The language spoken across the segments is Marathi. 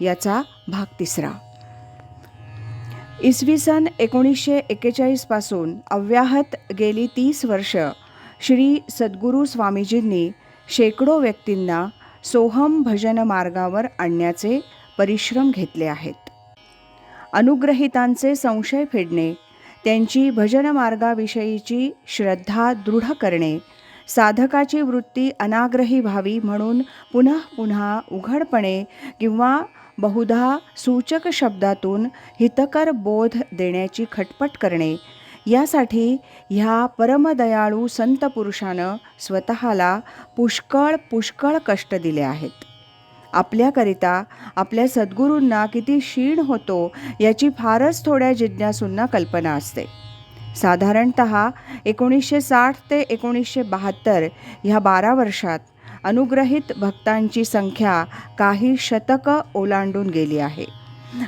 याचा भाग तिसरा. इसवी सन एकोणीसशे एक्केचाळीसपासून अव्याहत गेली तीस वर्ष श्री सद्गुरू स्वामीजींनी शेकडो व्यक्तींना सोहम भजन मार्गावर आणण्याचे परिश्रम घेतले आहेत. अनुग्रहितांचे संशय फेडणे त्यांची भजन मार्गाविषयीची श्रद्धा दृढ करणे साधकाची वृत्ती अनाग्रही व्हावी म्हणून पुन्हा पुन्हा उघडपणे किंवा बहुधा सूचक शब्दातून हितकर बोध देण्याची खटपट करणे. यासाठी ह्या परमदयाळू संत पुरुषानं स्वतःला पुष्कळ पुष्कळ कष्ट दिले आहेत. आपल्याकरिता आपल्या सद्गुरूंना किती क्षीण होतो याची फारच थोड्या जिज्ञासूंना कल्पना असते. साधारणत एकोणीसशे साठ ते एकोणीसशे बहात्तर ह्या बारा वर्षात अनुग्रहित भक्तांची संख्या काही शतकं ओलांडून गेली आहे.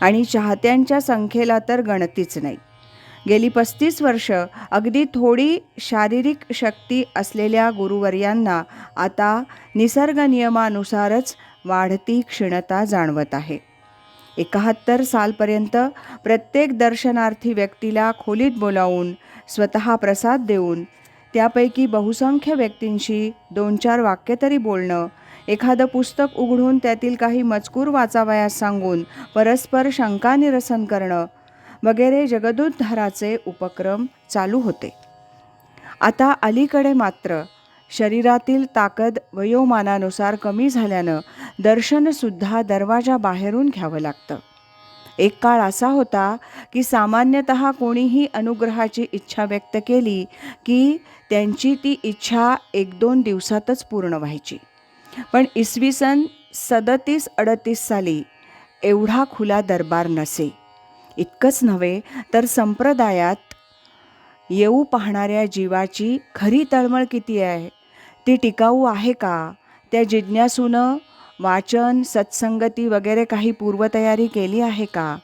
आणि चाहत्यांच्या संख्येला तर गणतीच नाही. गेली पस्तीस वर्ष अगदी थोडी शारीरिक शक्ती असलेल्या गुरुवर्यांना आता निसर्ग नियमानुसारच वाढती क्षीणता जाणवत आहे. एकाहत्तर सालपर्यंत प्रत्येक दर्शनार्थी व्यक्तीला खोलीत बोलावून स्वतः प्रसाद देऊन त्यापैकी बहुसंख्य व्यक्तींशी दोन चार वाक्य तरी बोलणं. एखादं पुस्तक उघडून त्यातील काही मजकूर वाचावयास सांगून परस्पर शंकानिरसन करणं वगैरे जगदोद्धाराचे उपक्रम चालू होते. आता अलीकडे मात्र शरीरातील ताकद वयोमानानुसार कमी झाल्यानं दर्शनसुद्धा दरवाजा बाहेरून घ्यावं लागतं. एक काळ असा होता की सामान्यतः कोणीही अनुग्रहाची इच्छा व्यक्त केली की त्यांची ती इच्छा एक दोन दिवसातच पूर्ण व्हायची. पण इसवी सन सदतीस अडतीस साली एवढा खुला दरबार नसे. इतकंच नव्हे तर संप्रदायात येऊ पाहणाऱ्या जीवाची खरी तळमळ किती आहे? ती टिकाऊ आहे का? त्या जिज्ञासूनं वाचन सत्संगती वगैरे काही पूर्वतयारी केली आहे का?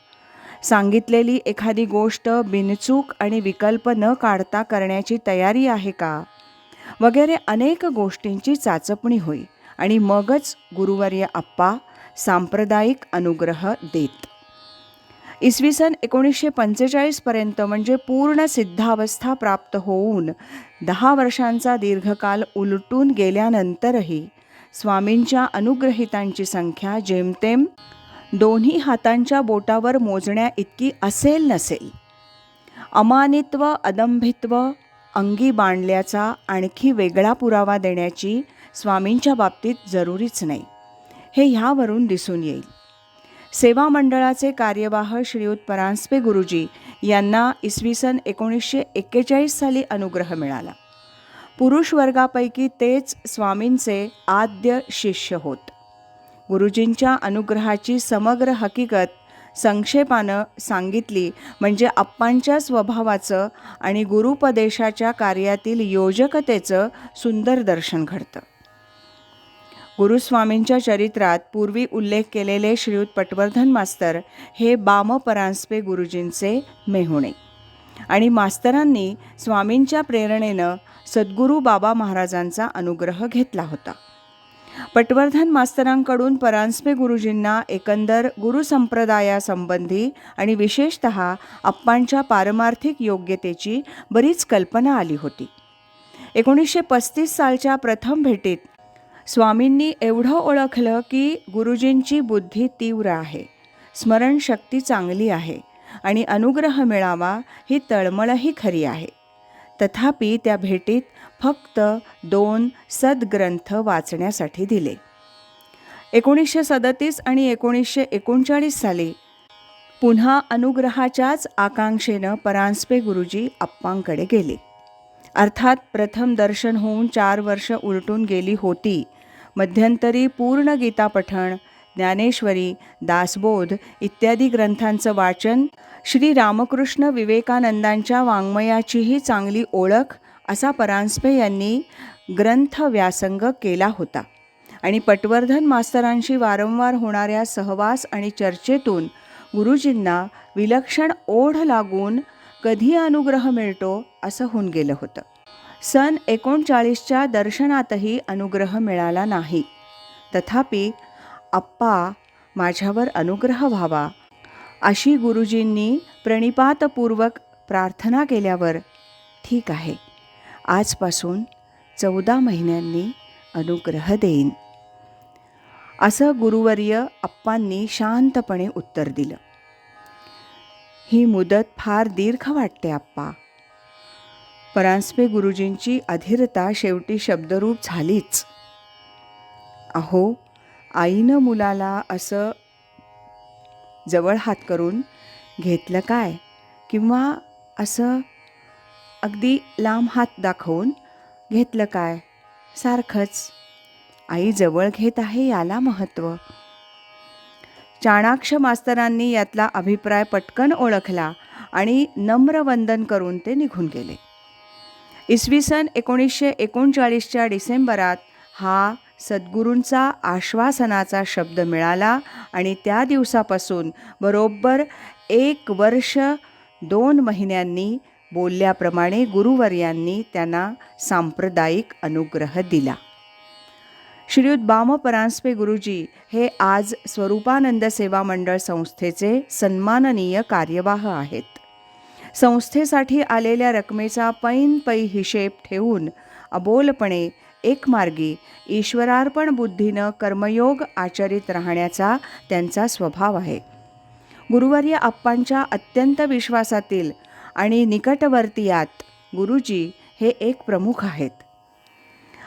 सांगितलेली एखादी गोष्ट बिनचूक आणि विकल्प न काढता करण्याची तयारी आहे का? वगैरे अनेक गोष्टींची चाचपणी होई आणि मगच गुरुवर्य आप्पा सांप्रदायिक अनुग्रह देत. इसवी सन एकोणीसशे पंचेचाळीसपर्यंत म्हणजे पूर्ण सिद्धावस्था प्राप्त होऊन दहा वर्षांचा दीर्घकाल उलटून गेल्यानंतरही स्वामींच्या अनुग्रहितांची संख्या जेमतेम दोन्ही हातांच्या बोटावर मोजण्या इतकी असेल नसेल. अमानित्व अदंभित्व अंगी बांधल्याचा आणखी वेगळा पुरावा देण्याची स्वामींच्या बाबतीत जरुरीच नाही. हे ह्यावरून दिसून येईल. सेवा मंडळाचे कार्यवाह श्रीयुत परांजपे गुरुजी यांना इसवी सन एकोणीसशे एक्केचाळीस साली अनुग्रह मिळाला. पुरुष वर्गापैकी तेच स्वामींचे आद्य शिष्य होत. गुरुजींच्या अनुग्रहाची समग्र हकीकत संक्षेपानं सांगितली म्हणजे आप्पांच्या स्वभावाचं आणि गुरुपदेशाच्या कार्यातील योजकतेचं सुंदर दर्शन घडतं. गुरुस्वामींच्या चरित्रात पूर्वी उल्लेख केलेले श्रीयुत पटवर्धन मास्तर हे बामपरांजपे गुरुजींचे मेहुणे. आणि मास्तरांनी स्वामींच्या प्रेरणेनं सद्गुरू बाबा महाराजांचा अनुग्रह घेतला होता. पटवर्धन मास्तरांकडून परांजपे गुरुजींना एकंदर गुरुसंप्रदायासंबंधी आणि विशेषत अप्पांच्या पारमार्थिक योग्यतेची बरीच कल्पना आली होती. एकोणीसशे पस्तीस सालच्या प्रथम भेटीत स्वामींनी एवढं ओळखलं की गुरुजींची बुद्धी तीव्र आहे. स्मरणशक्ती चांगली आहे. आणि अनुग्रह मिळावा ही तळमळही खरी आहे. तथापि त्या भेटीत फक्त दोन सद्ग्रंथ वाचण्यासाठी दिले. एकोणीसशे सदतीस आणि एकोणीसशे एकोणचाळीस साली पुन्हा अनुग्रहाच्याच आकांक्षेनं परांजपे गुरुजी अप्पांकडे गेले. अर्थात प्रथम दर्शन होऊन चार वर्ष उलटून गेली होती. मध्यंतरी पूर्ण गीतापठण ज्ञानेश्वरी दासबोध इत्यादी ग्रंथांचं वाचन श्री रामकृष्ण विवेकानंदांच्या वाङ्मयाचीही चांगली ओळख असा परांजपे यांनी ग्रंथ व्यासंग केला होता. आणि पटवर्धन मास्तरांशी वारंवार होणाऱ्या सहवास आणि चर्चेतून गुरुजींना विलक्षण ओढ लागून कधी अनुग्रह मिळतो असं होऊन गेलं होतं. सन एकोणचाळीसच्या दर्शनातही अनुग्रह मिळाला नाही. तथापि आप्पा माझ्यावर अनुग्रह व्हावा. अशी गुरुजींनी प्रणिपातपूर्वक प्रार्थना केल्यावर ठीक आहे. आजपासून चौदा महिन्यांनी अनुग्रह देईन. असं गुरुवर्य अप्पांनी शांतपणे उत्तर दिलं. ही मुदत फार दीर्घ वाटते आप्पा परांजपे गुरुजींची अधीरता शेवटी शब्दरूप झालीच. अहो आईनं मुलाला असं जवळ हात करून घेतलं काय? किंवा असं अगदी लांब हात दाखवून घेतलं काय? सारखंच आई जवळ घेत आहे याला महत्त्व चाणाक्ष मास्तरांनी यातला अभिप्राय पटकन ओळखला आणि नम्र वंदन करून ते निघून गेले. इसवी सन एकोणीसशे एकोणचाळीसच्या डिसेंबरात हा सद्गुरूंचा आश्वासनाचा शब्द मिळाला आणि त्या दिवसापासून बरोबर एक वर्ष दोन महिन्यांनी बोलल्याप्रमाणे गुरुवर्यांनी त्यांना सांप्रदायिक अनुग्रह दिला. श्रीयुत बाम परांजपे गुरुजी हे आज स्वरूपानंद सेवा मंडळ संस्थेचे सन्माननीय कार्यवाह आहेत. संस्थेसाठी आलेल्या रकमेचा पैन पै हिशेब ठेवून अबोलपणे एकमार्गी ईश्वरार्पण बुद्धीनं कर्मयोग आचरित राहण्याचा त्यांचा स्वभाव आहे. गुरुवर्य आप्पांच्या अत्यंत विश्वासातील आणि निकटवर्तीयात गुरुजी हे एक प्रमुख आहेत.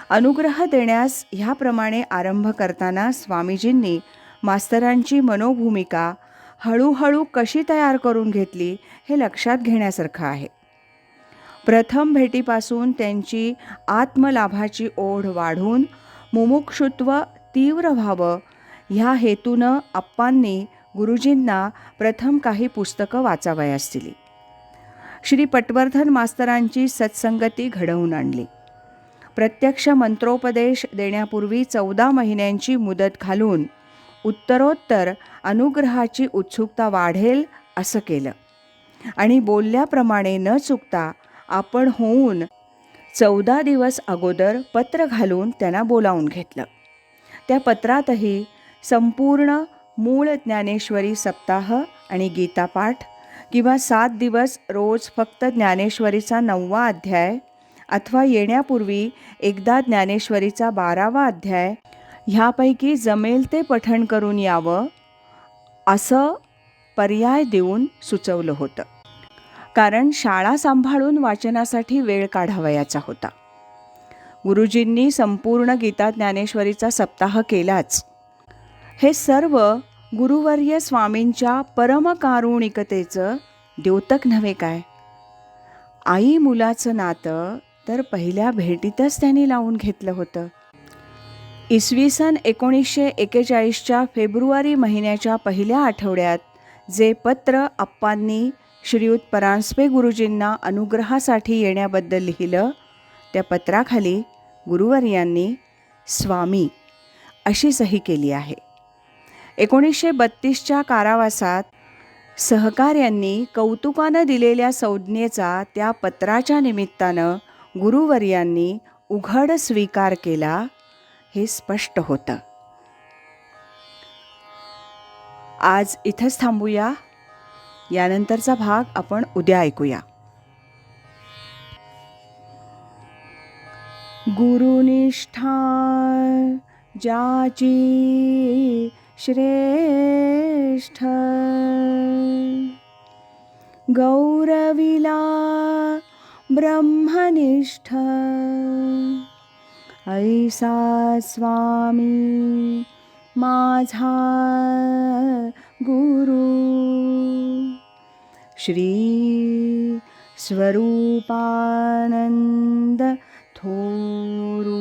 अनुग्रह देण्यास ह्याप्रमाणे आरंभ करताना स्वामीजींनी मास्तरांची मनोभूमिका हळूहळू कशी तयार करून घेतली हे लक्षात घेण्यासारखं आहे. प्रथम भेटीपासून त्यांची आत्मलाभाची ओढ वाढून मुमुक्षुत्व तीव्र व्हावं. ह्या हेतूनं अप्पांनी गुरुजींना प्रथम काही पुस्तकं वाचावयास दिली. श्री पटवर्धन मास्तरांची सत्संगती घडवून आणली. प्रत्यक्ष मंत्रोपदेश देण्यापूर्वी चौदा महिन्यांची मुदत घालून उत्तरोत्तर अनुग्रहाची उत्सुकता वाढेल असं केलं. आणि बोलल्याप्रमाणे न चुकता आपण होऊन चौदा दिवस अगोदर पत्र घालून त्यांना बोलावून घेतलं. त्या पत्रातही संपूर्ण मूळ ज्ञानेश्वरी सप्ताह आणि गीतापाठ किंवा सात दिवस रोज फक्त ज्ञानेश्वरीचा नववा अध्याय अथवा येण्यापूर्वी एकदा ज्ञानेश्वरीचा बारावा अध्याय ह्यापैकी जमेल ते पठण करून यावं असं पर्याय देऊन सुचवलं होतं. कारण शाळा सांभाळून वाचनासाठी वेळ काढावयाचा होता. गुरुजींनी संपूर्ण गीता ज्ञानेश्वरीचा सप्ताह केलाच. हे सर्व गुरुवर्य स्वामींच्या परमकारुणिकतेचं द्योतक नव्हे काय? आई मुलाचं नातं तर पहिल्या भेटीतच त्यांनी लावून घेतलं होतं. इसवी सन एकोणीसशे एकेचाळीसच्या फेब्रुवारी महिन्याच्या पहिल्या आठवड्यात जे पत्र आप्पांनी श्रीयुत परांजपे गुरुजींना अनुग्रहासाठी येण्याबद्दल लिहिलं त्या पत्राखाली गुरुवर्यांनी स्वामी अशी सही केली आहे. एकोणीसशे बत्तीसच्या कारावासात सहकार्यांनी कौतुकानं दिलेल्या संज्ञेचा त्या पत्राच्या निमित्तानं गुरुवर्यांनी उघड स्वीकार केला हे स्पष्ट होतं. आज इथंच थांबूया. यानंतरचा भाग आपण उद्या ऐकूया. गुरुनिष्ठा ज्याची श्रेष्ठ गौरविला ब्रह्मनिष्ठ ऐसा स्वामी माझा गुरु. श्री स्वरूपानंद थोरू।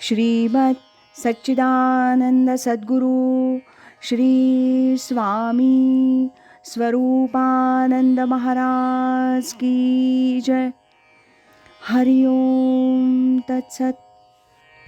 श्रीमत् सच्चिदानंद सद्गुरु श्री स्वामी स्वरूपानंद महाराज की जय। हरिओम तत्सत।